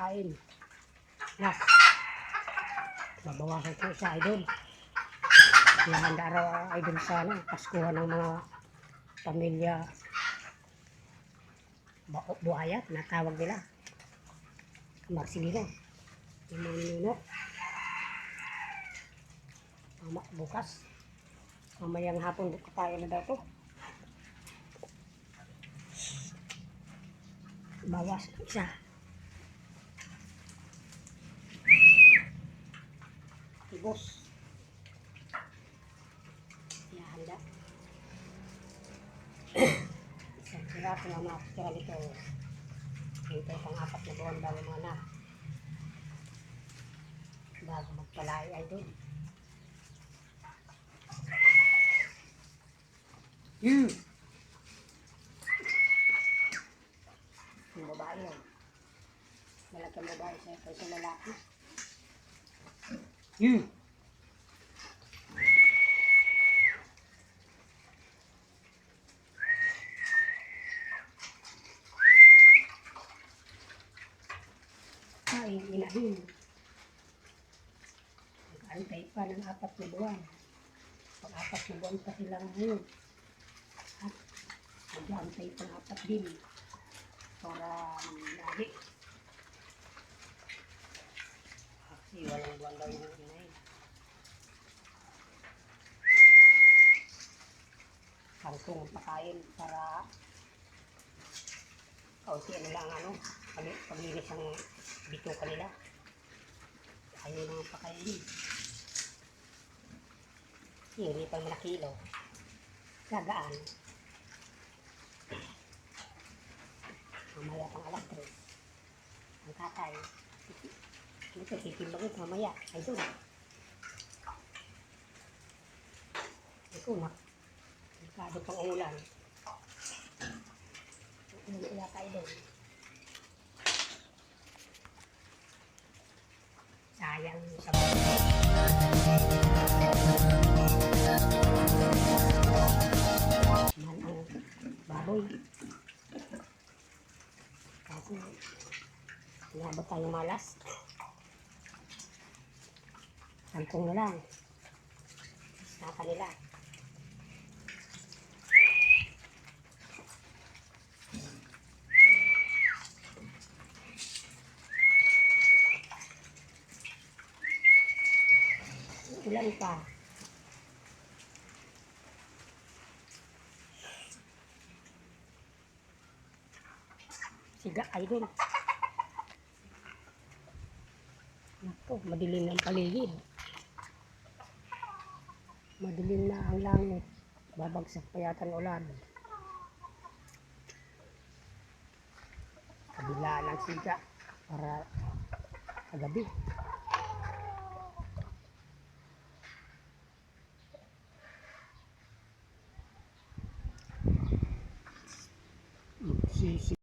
pagkain. Nas. Babawasan ko sa idol. Ihanda raw idol sa ano, Paskuhan ng mga pamilya ba- buhaya, na tawag nila. Marsilino. Yung mga ninuno. Mama, bukas. Mamayang hapon tayo na daw to. Bawas isa. Tibos. Ihanda. Isang sirato na makakitira nito. Hintay pang apat na buwan bago mga anak. Bago magpalay ay doon. Hmm. Yung babae yun. Malaki babae sa kaysa lalaki. Hmm. Ay, inahin. Nag-antay pa ng apat na buwan. Pag-apat na buwan pa sila ngayon. At nag-antay pa ng apat din. Para lagi. Kasi walang buwan daw yung inay. Kangkong ang pakain para kaunti ano lang ano, pag- paglinis ang bito kanila. Ayaw nang pakainin. Hindi pang malakilo. Gagaan. Mamaya pang alas 3. Ang tatay. Ito, titimbangin mamaya. Ay, doon. Ito na. Delikado pang ulan. Ulan kaya tayo doon. Sayang sa Mahal ang baboy. Kasi inabot tayo malas. Sampung na lang. Sa kanila. Ulan pa. Siga ay doon. Naku, madilim ng paligid. Madilim na ang langit. Babagsak pa yata ang ulan. Kabila ng sika para kagabi. Sisi.